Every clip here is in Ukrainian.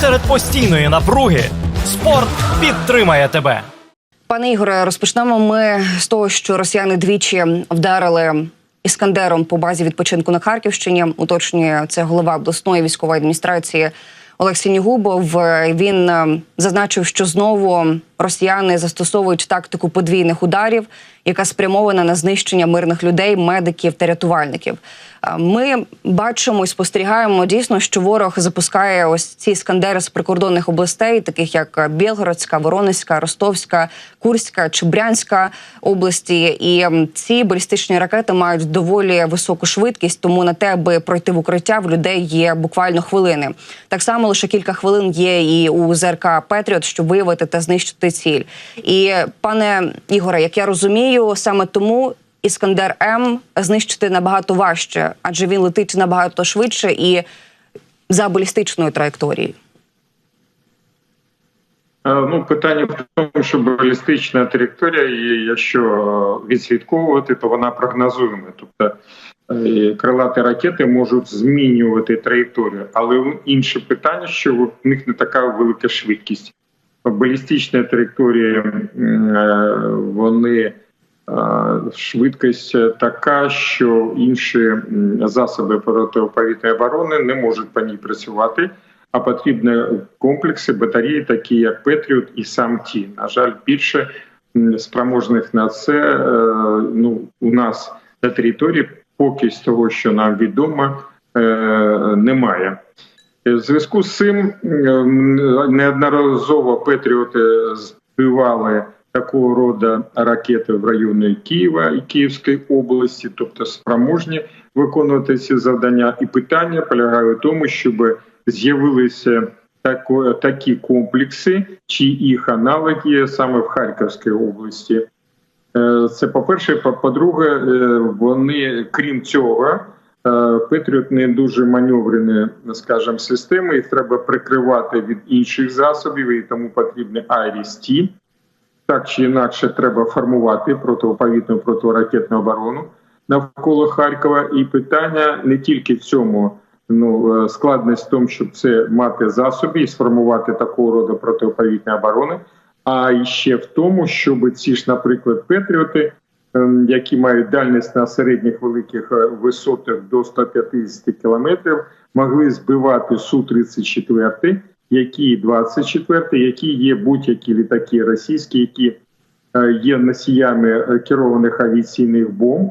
серед постійної напруги спорт підтримає тебе. Пане Ігоре, розпочнемо ми з того, що росіяни двічі вдарили іскандером по базі відпочинку на Харківщині. Уточнює це голова обласної військової адміністрації Олексій Нігубов. Він е, зазначив, що знову росіяни застосовують тактику подвійних ударів, яка спрямована на знищення мирних людей, медиків та рятувальників. Е, Ми бачимо і спостерігаємо дійсно, що ворог запускає ось ці іскандери з прикордонних областей, таких як Білгородська, Воронезька, Ростовська, Курська чи Брянська області. І ці балістичні ракети мають доволі високу швидкість, тому на те, аби пройти в укриття, в людей є буквально хвилини. Так само лише кілька хвилин є і у ЗРК Петріот, щоб виявити та знищити ціль. І пане Ігоре, як я розумію, саме тому. Іскандер М знищити набагато важче, адже він летить набагато швидше і за балістичною траєкторією. Е, Ну, питання в тому, що балістична траєкторія, якщо е, відслідковувати, то вона прогнозуєма. Тобто е, крилаті ракети можуть змінювати траєкторію, але інше питання, що в них не така велика швидкість. Балістична траєкторія, е, вони е, швидкість така, що інші засоби протиповітряної оборони не можуть по ній працювати а потрібні комплекси батареї, такі як Петріот і сам ті. На жаль, більше спроможних на це е, ну у нас на території, поки з того, що нам відомо, немає. В зв'язку з цим неодноразово Петріоти збивали такого роду ракети в районі Києва і Київської області, тобто спроможні виконувати ці завдання. І питання полягає в тому, щоб з'явилися такі комплекси, чи їх аналоги саме в Харківській області. Е, Це По- по-друге, е, вони крім цього, е, Петріот не дуже маневрені, скажімо, системи. Їх треба прикривати від інших засобів, і тому потрібні IRIS-T. Так чи інакше, треба формувати протиповітну протиракетну оборону навколо Харкова. І питання не тільки в цьому. Ну, е, складність в тому, щоб це мати засоби і сформувати такого роду протиповітної оборони, а ще в тому, щоб ці ж, наприклад, Петріоти, які мають дальність на середніх великих е, висотах до 150 кілометрів, могли збивати Су-34, які 24, які є будь-які літаки російські, які е, є носіями е, керованих авіаційних бомб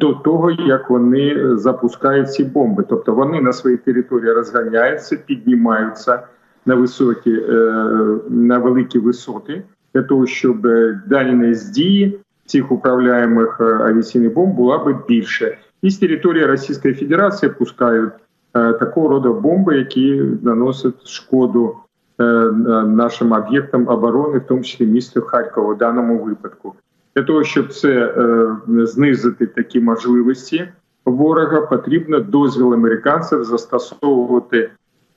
до того, як вони запускають ці бомби. Тобто вони на своїй території розганяються, піднімаються на високі, на великі висоти для того, щоб дальність дії цих управляємих е, авіаційних бомб була би більше. І з території Російської Федерації пускають е, такого роду бомби, які наносять шкоду е, нашим об'єктам оборони, в тому числі місту Харкова в даному випадку. Для того щоб це знизити такі можливості ворога, потрібно дозвіл американців застосовувати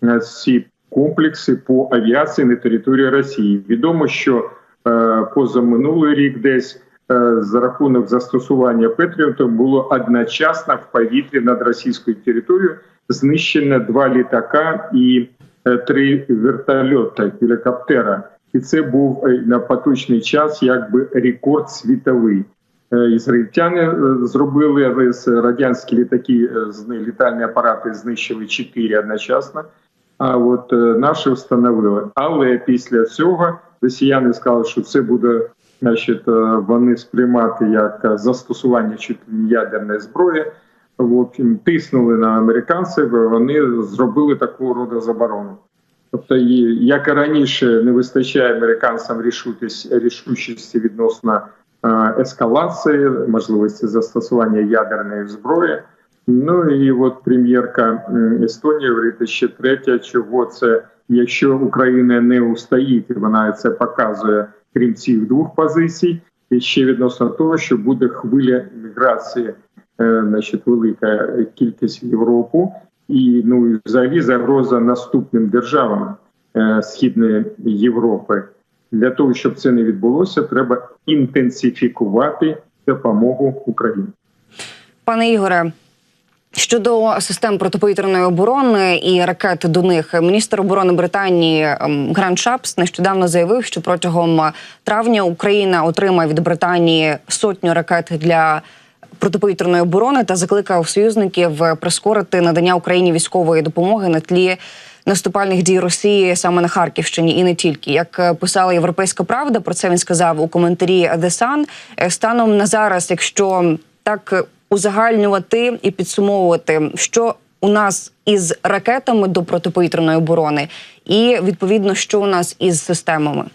е, ці комплекси по авіації на території Росії. Відомо, що е, позаминулий рік десь за рахунок застосування Петріота було одночасно в повітрі над російською територією знищено два літака і е, три вертольоти гелікоптера. І це був е, на поточний час якби рекорд світовий. Е, Ізраїльтяни е, зробили але радянські літаки е, літальні апарати знищили чотири одночасно. А от е, наші встановили. Але після цього росіяни сказали, що це буде значить, е, вони сприймати як е, застосування ядерної зброї. От, м, тиснули на американців, вони зробили такого роду заборону. Тобто, як і раніше, не вистачає американцям рішучості відносно е, ескалації, можливості застосування ядерної зброї. Ну і от прем'єрка Естонії говорить ще третє, чого це, якщо Україна не устоїть, вона це показує, крім цих двох позицій, і ще відносно того, що буде хвиля міграції, е, значить, велика кількість в Європу, і ну і взагалі загроза наступним державам е, Східної Європи. Для того щоб це не відбулося, треба інтенсифікувати допомогу Україні. Пане Ігоре, Щодо систем протиповітряної оборони і ракет до них, міністр оборони Британії ем, Гранд Шапс нещодавно заявив, що протягом травня Україна отримає від Британії сотню ракет для протиповітряної оборони та закликав союзників прискорити надання Україні військової допомоги на тлі наступальних дій Росії саме на Харківщині і не тільки. Як е, писала Європейська Правда, про це він сказав у коментарі Sun. Е, Станом на зараз, якщо так узагальнювати і підсумовувати, що у нас із ракетами до протиповітряної оборони, і відповідно, що у нас із системами.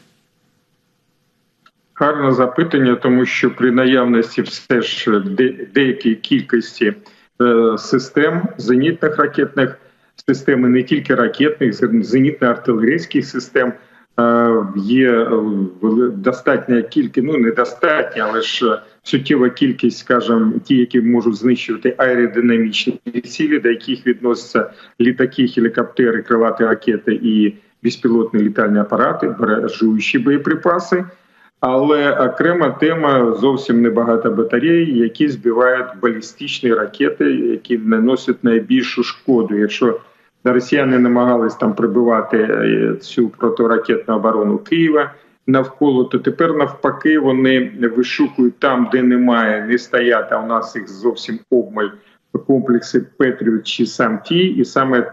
Гарне запитання, тому що при наявності все ж де, деякій кількості е, систем зенітних ракетних систем, і не тільки ракетних, зенітно-артилерійських систем е, є е, достатня кількість, ну недостатня, але ж суттєва кількість, скажімо, ті, які можуть знищувати аеродинамічні цілі, до яких відносяться літаки, гелікоптери, крилаті ракети і безпілотні літальні апарати, баражуючі боєприпаси. Але окрема тема зовсім небагато батарей, які збивають балістичні ракети, які наносять найбільшу шкоду. Якщо росіяни намагались там прибивати е, цю протиракетну оборону Києва навколо, то тепер навпаки вони вишукують там, де немає, не стоять, а у нас їх зовсім обмаль комплекси Петріот чи сам ті, і саме е,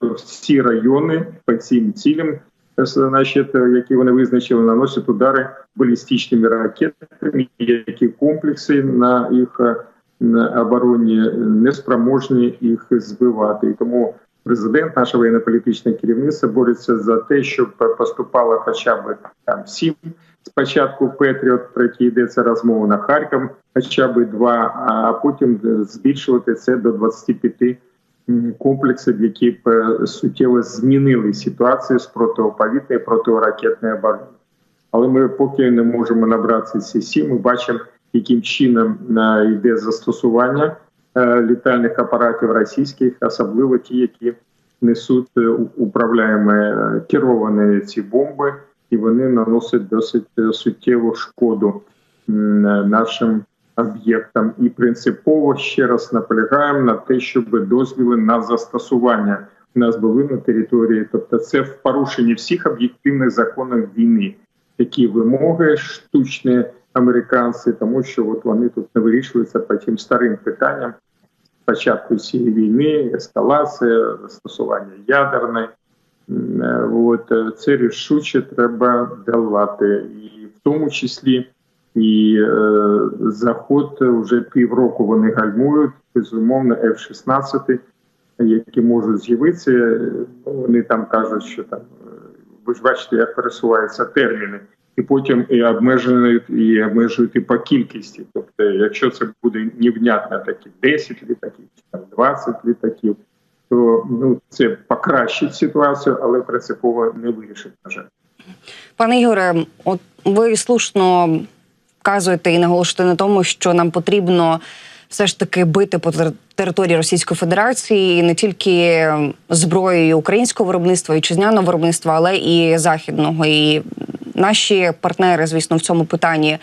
в ці райони по цим цілям значить, які вони визначили, наносять удари балістичними ракетами, які комплекси на їх е, на обороні неспроможні їх збивати. І тому президент, наше воєнно-політичне керівництво бореться за те, щоб поступало хоча б там сім. Спочатку Петріот, про які йдеться розмова на Харків, хоча б два, а потім збільшувати це до 25 м, комплексів, які б е, суттєво змінили ситуацію з протиповітряної протиракетної оборони. Але ми поки не можемо набрати ці сім. Ми бачимо, яким чином е, йде застосування літальних апаратів російських, особливо ті, які несуть е, управляємо е, керовані ці бомби, і вони наносять досить е, суттєву шкоду е, нашим об'єктам. І принципово ще раз наполягаємо на те, щоб дозвіли на застосування нас були на території, тобто це в порушенні всіх об'єктивних законів війни. Такі вимоги штучні американці, тому що от вони тут не вирішуються по тим старим питанням початку цієї війни, ескалація, застосування ядерної. Е, От е, це рішуче треба давати, і в тому числі і е, заход вже півроку вони гальмують. Безумовно, F-16, які можуть з'явитися. е, ну, Вони там кажуть, що там ви ж бачите, як пересуваються терміни, і потім і обмежують, і обмежують і по кількості. Тобто, якщо це буде невнятно такі 10 літаків, чи там 20 літаків, то ну це покращить ситуацію, але принципово не вирішить, на жаль. Пане Ігоре, от ви слушно вказуєте і наголошуєте на тому, що нам потрібно все ж таки бити по території Російської Федерації не тільки зброєю українського виробництва, вітчизняного виробництва, але і західного. І наші партнери, звісно, в цьому питанні.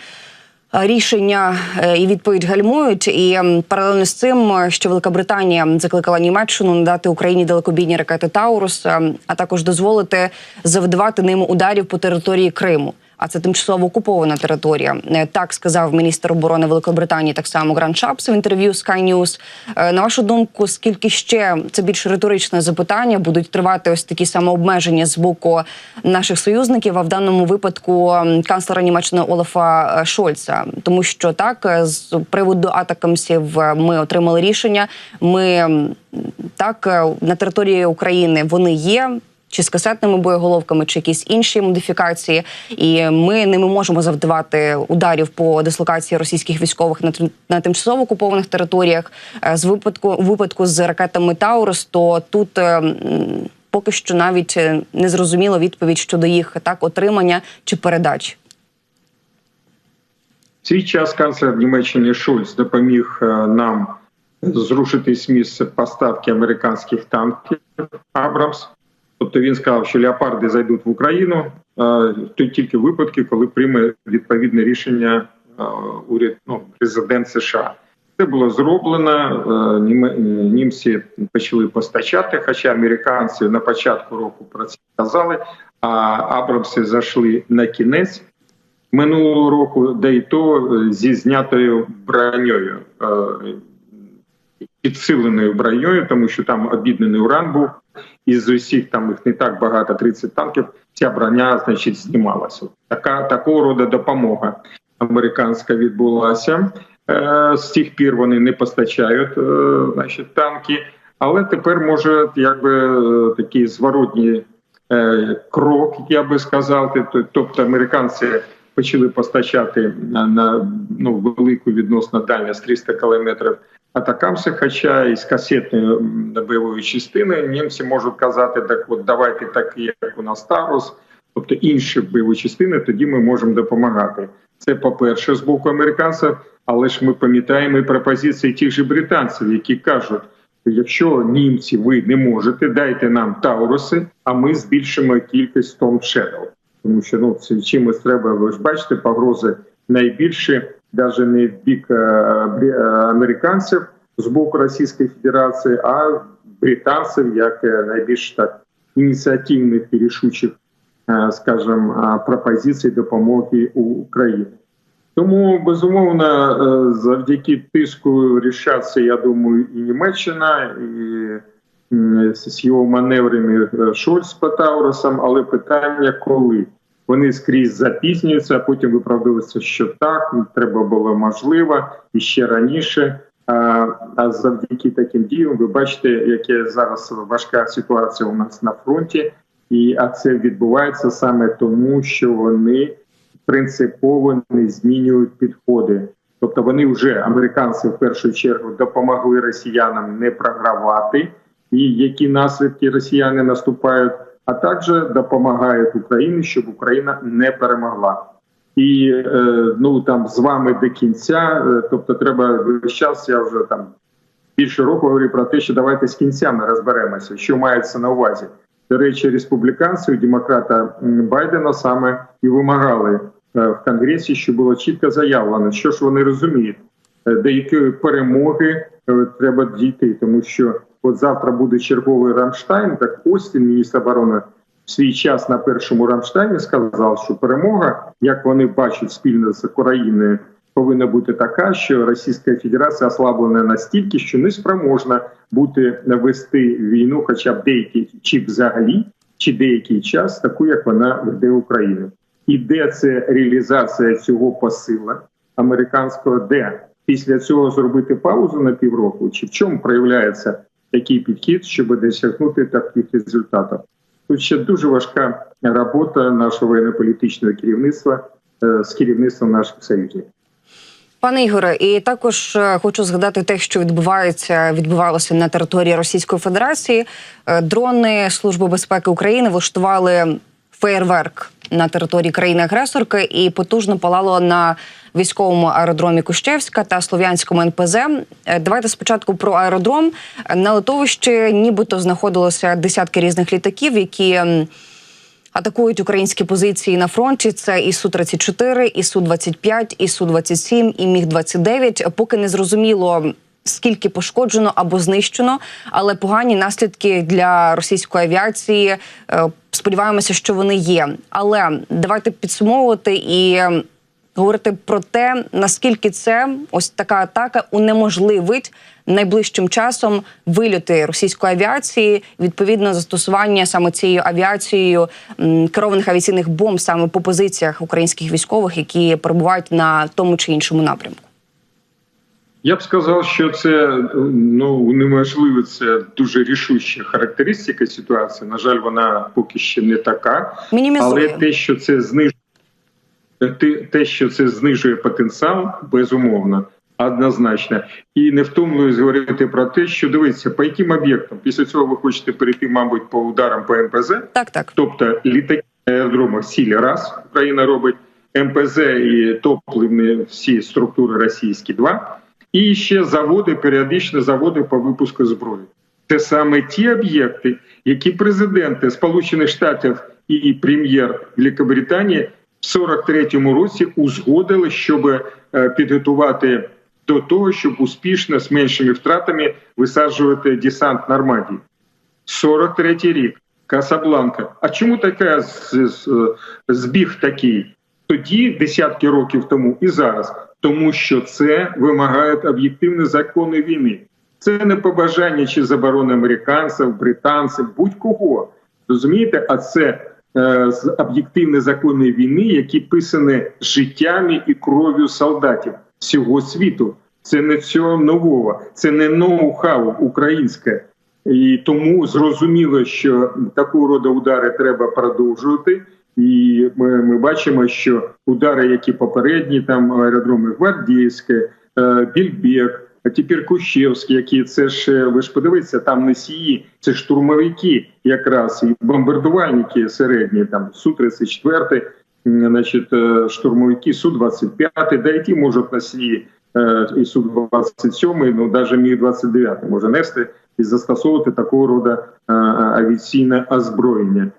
е, Рішення е, і відповідь гальмують, і паралельно з цим, е, що Велика Британія закликала Німеччину надати Україні далекобійні ракети Таурус, е, а також дозволити завдавати ним ударів по території Криму. А це тимчасово окупована територія. Е, Так сказав міністр оборони Великої Британії, так само Гранд Шапс в інтерв'ю Sky News. Е, На вашу думку, скільки ще це більш риторичне запитання будуть тривати ось такі самообмеження з боку наших союзників, а в даному випадку канцлера Німеччини Олафа е, Шольца, тому що так з приводу атакамсів ми отримали рішення. Ми так на території України вони є. Чи з касетними боєголовками, чи якісь інші модифікації, і ми ними можемо завдавати ударів по дислокації російських військових на, на тимчасово окупованих територіях. Е, З випадку випадку з ракетами Таурус, то тут е, поки що навіть е, не зрозуміло відповідь щодо їх так отримання чи передачі. В свій час канцлер Німеччини Шульц допоміг нам зрушити з місця поставки американських танків Абрамс. Тобто він сказав, що леопарди зайдуть в Україну е, то тільки в випадку, коли прийме відповідне рішення е, уряд ну, президент США. Це було зроблено. е, Німці почали постачати, хоча американці на початку року про це казали, а Абрамси зайшли на кінець минулого року, де і то зі знятою броньою, підсиленою броньою, тому що там обіднений уран був, і з усіх там їх не так багато, 30 танків. Ця броня, значить, знімалася. Така такого роду допомога американська відбулася. Е, З тих пір вони не постачають е, значить, танки, але тепер може якби е, такий зворотній крок, я би сказав. Тобто американці почали постачати на, ну, велику відносно дальність 300 кілометрів атакамси, хоча із касетної бойової частини німці можуть казати, так от давайте такі, як у нас Тарус, тобто інші бойові частини, тоді ми можемо допомагати. Це по-перше, з боку американців, але ж ми пам'ятаємо і пропозиції тих же британців, які кажуть, якщо німці ви не можете, дайте нам Тауруси, а ми збільшимо кількість Storm Shadow. Тому що ну це чимось треба, ви ж бачите, погрози найбільші, навіть не в бік е, е, американців з боку Російської Федерації, а британців як е, найбільш так ініціативних і рішучих, скажімо, пропозицій допомоги Україні. Тому безумовно, завдяки тиску рішаться, я думаю, і Німеччина, і з його маневрами е, Шольц по Таурусам, але питання коли. Вони скрізь запізнюються, а потім виправдовуються, що так, треба було можливо і ще раніше. А, а завдяки таким діям, ви бачите, яка зараз важка ситуація у нас на фронті, і а це відбувається саме тому, що вони принципово не змінюють підходи. Тобто вони вже американці в першу чергу допомогли росіянам не програвати, і які наслідки росіяни наступають, а також допомагають Україні, щоб Україна не перемогла. І е, ну там з вами до кінця, е, тобто, треба весь час. Я вже там більше року говорю про те, що давайте з кінцями розберемося, що мається на увазі. До речі, республіканці у демократа Байдена саме і вимагали е, в Конгресі, що було чітко заявлено, що ж вони розуміють, до якої перемоги треба дійти, тому що от завтра буде черговий Рамштайн. Так Остін, міністр оборони, в свій час на першому Рамштайні сказав, що перемога, як вони бачать спільно з Україною, повинна бути така, що Російська Федерація ослаблена настільки, що не спроможна бути вести війну, хоча б деякий чи взагалі, чи деякий час, таку як вона веде Україну. І де це реалізація цього посила американського, де після цього зробити паузу на півроку, чи в чому проявляється такий підхід, щоб досягнути таких результатів? Тут ще дуже важка робота нашого воєнно-політичного керівництва е, з керівництвом наших союзників. Пане Ігоре, і також е, хочу згадати те, що відбувається, відбувалося на території Російської Федерації. Е, Дрони Служби безпеки України влаштували феєрверк на території країни-агресорки і потужно палало на військовому аеродромі Кущевська та Слов'янському НПЗ. Е, Давайте спочатку про аеродром. На литовищі нібито знаходилося десятки різних літаків, які. Атакують українські позиції на фронті. Це і су 34 і су 25 і су 27 і міг 29 Поки не зрозуміло. Скільки пошкоджено або знищено, але погані наслідки для російської авіації. е, Сподіваємося, що вони є. Але давайте підсумовувати і говорити про те, наскільки це ось така атака унеможливить найближчим часом вильоти російської авіації, відповідно застосування саме цією авіацією керованих авіаційних бомб саме по позиціях українських військових, які перебувають на тому чи іншому напрямку. Я б сказав, що це ну унеможливо, це дуже рішуча характеристика ситуації. На жаль, вона поки ще не така, але те, що це знижує те, те, що це знижує потенціал, безумовно, однозначно, і не втомлююсь говорити про те, що дивіться, по яким об'єктам після цього ви хочете перейти, мабуть, по ударам по МПЗ. Так, так. Тобто літаки на аеродромах сілі раз Україна робить МПЗ і топливні всі структури російські два, і ще заводи, періодично заводи по випуску зброї. Це саме ті об'єкти, які президенти Сполучених Штатів і прем'єр Великобританії в 43-му році узгодили, щоб е, підготувати до того, щоб успішно з меншими втратами висаджувати десант Нормандії. 43-й рік. Касабланка. А чому така з- збіг такий? Тоді, десятки років тому, і зараз, тому що це вимагають об'єктивні закони війни. Це не побажання чи заборони американців, британців, будь-кого. Розумієте? А це е, об'єктивні закони війни, які писані життями і кров'ю солдатів всього світу. Це не цього нового, це не ноу-хау українське. І тому зрозуміло, що такого роду удари треба продовжувати. І ми, ми бачимо, що удари, які попередні, там аеродроми Гвардійське, Більбек, а тепер Кущевський, які це ж е, ви ж подивіться, там носії, це штурмовики, якраз і бомбардувальники середні, там су 34 значить, е, штурмовики су 25 да які можуть носії е, і су 27 ну навіть міг 29 може нести і застосовувати такого роду авіаційне озброєння.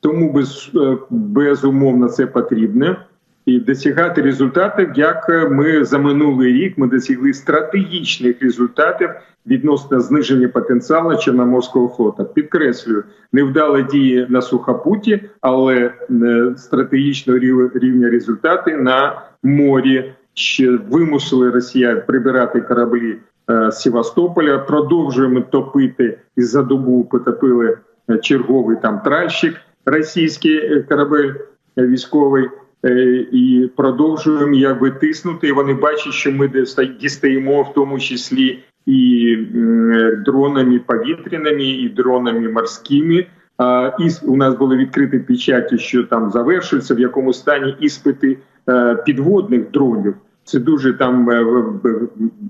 Тому без, е, безумовно це потрібно. І досягати результатів, як е, ми за минулий рік ми досягли стратегічних результатів відносно зниження потенціалу Чорноморського флота. Підкреслюю, невдалі дії на сухопуті, але е, стратегічного рівня результати на морі ще вимусили росіян прибирати кораблі з Севастополя. Продовжуємо топити і за добу потопили черговий там тральщик, російський е, корабель е, військовий. Е, І продовжуємо якби тиснути. Вони бачать, що ми дістаємо в тому числі і дронами повітряними, і дронами морськими. І у нас були відкриті печаті, що там завершується, в якому стані іспити підводних дронів. Це дуже там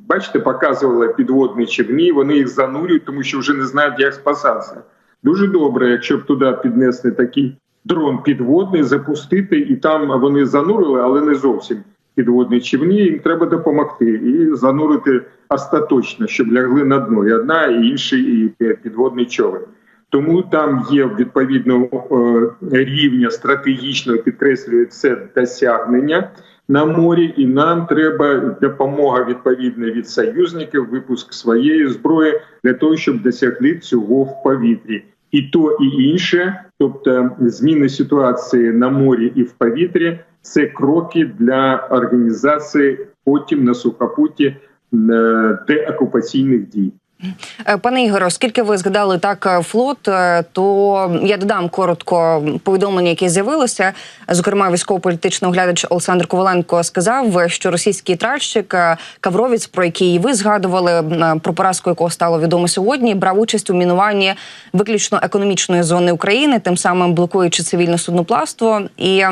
бачите, показували підводні човні. Вони їх занурюють, тому що вже не знають, як спасатися. Дуже добре, якщо б туди піднесли такий дрон підводний, запустити, і там вони занурили, але не зовсім підводні човні. Їм треба допомогти і занурити остаточно, щоб лягли на дно. І одна, і інший, і підводний човен. Тому там є відповідного е, рівня стратегічного підкреслює це досягнення на морі, і нам треба допомога відповідна від союзників, випуск своєї зброї для того, щоб досягли цього в повітрі. І то, і інше, тобто зміни ситуації на морі і в повітрі, це кроки для організації потім на сухопуті е, деокупаційних дій. Е, Пане Ігоре, оскільки ви згадали так е, флот, е, то я додам коротко повідомлення, яке з'явилося. Зокрема, військово-політичний оглядач Олександр Коваленко сказав, що російський тральщик Кавровіць, про який ви згадували, про поразку якого стало відомо сьогодні, брав участь у мінуванні виключно економічної зони України, тим самим блокуючи цивільне судноплавство і.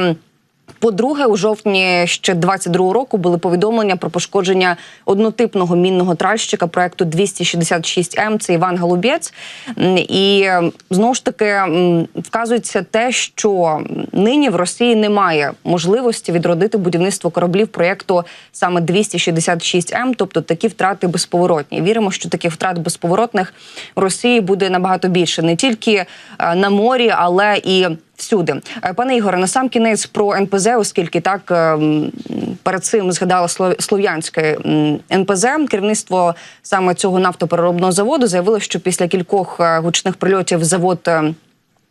По-друге, у жовтні ще 22-го року були повідомлення про пошкодження однотипного мінного тральщика проекту 266 м Це Іван Голубець. І знову ж таки вказується те, що нині в Росії немає можливості відродити будівництво кораблів проекту саме 266 м тобто такі втрати безповоротні. Віримо, що таких втрат безповоротних в Росії буде набагато більше не тільки е, на морі, але і всюди. Е, Пане Ігоре, на сам кінець про НПЗ, оскільки так е, перед цим згадала Слов- слов'янське НПЗ, керівництво саме цього нафтопереробного заводу заявило, що після кількох е, гучних прильотів завод.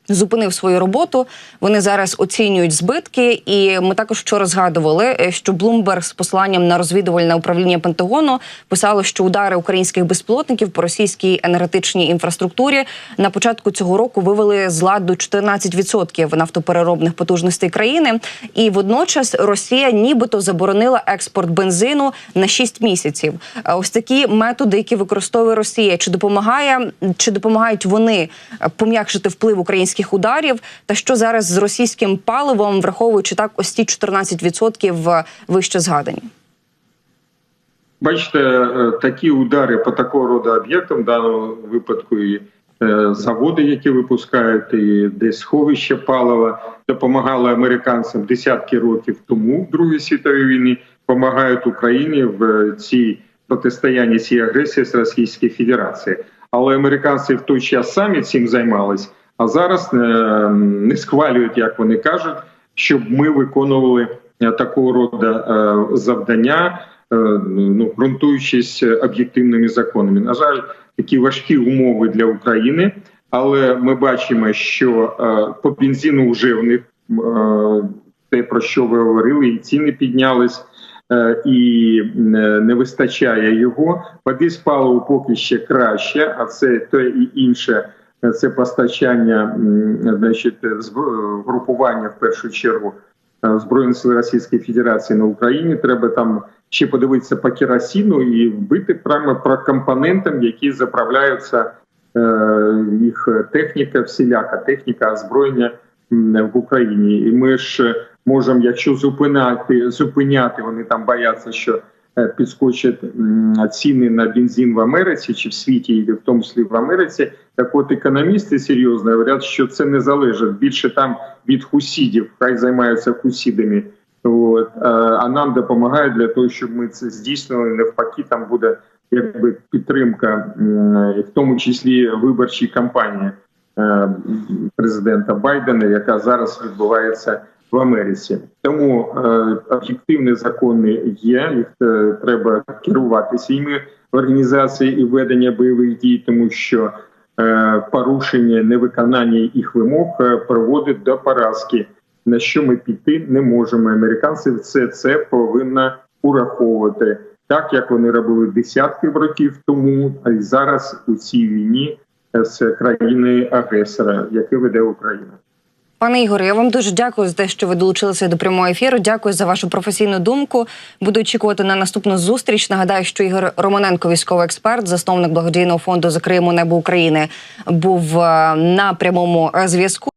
Зупинив свою роботу. Вони зараз оцінюють збитки. І ми також вчора згадували, е, що Блумберг з посиланням на розвідувальне управління Пентагону писало, що удари українських безпілотників по російській енергетичній інфраструктурі на початку цього року вивели з ладу 14% нафтопереробних потужностей країни. І водночас Росія нібито заборонила експорт бензину на 6 місяців. Е, Ось такі методи, які використовує Росія, чи допомагає чи допомагають вони е, пом'якшити вплив українських ударів? Та що зараз з російським паливом, враховуючи так ось ті 14% вище згадані? Бачите, е, такі удари по такого роду об'єктам, в даному випадку і е, заводи, які випускають, і десь сховище палива, допомагали американцям десятки років тому в Другій світовій війні, допомагають Україні в цій протистоянні цій агресії з Російської Федерації. Але американці в той час самі цим займались, а зараз е, не схвалюють, як вони кажуть, щоб ми виконували е, такого роду е, завдання. ну ґрунтуючись об'єктивними законами. На жаль, такі важкі умови для України, але ми бачимо, що по бензину вже в них те, про що ви говорили, і ціни піднялись. І не вистачає його. Води з паливу поки ще краще, а це те і інше. Це постачання, значить, групування в першу чергу е, збройних сил Російської Федерації на Україні. Треба там ще подивитися по керосину і вбити прямо про компонентам, які заправляються е, їх техніка, всіляка техніка озброєння в Україні. І ми ж можемо, якщо зупиняти, зупиняти, вони там бояться, що підскочать ціни на бензин в Америці чи в світі, і в тому числі в Америці. Так от економісти серйозно говорять, що це не залежить більше там від хусідів, хай займаються хусідами. От, е, а нам допомагає для того, щоб ми це здійснили. Навпаки, там буде якби підтримка, в тому числі виборчій кампанії е, президента Байдена, яка зараз відбувається в Америці. Тому е, об'єктивні закони є. Їх е, треба керуватися іми в організації і ведення бойових дій, тому що е, порушення невиконання їх вимог приводить до поразки. На що ми піти не можемо. Американці все це повинні ураховувати так, як вони робили десятків років тому, а й зараз у цій війні з країни агресора, яке веде Україна. Пане Ігоре, я вам дуже дякую за те, що ви долучилися до прямого ефіру. Дякую за вашу професійну думку. Буду очікувати на наступну зустріч. Нагадаю, що Ігор Романенко, військовий експерт, засновник благодійного фонду Закриємо небо України, був е, на прямому зв'язку.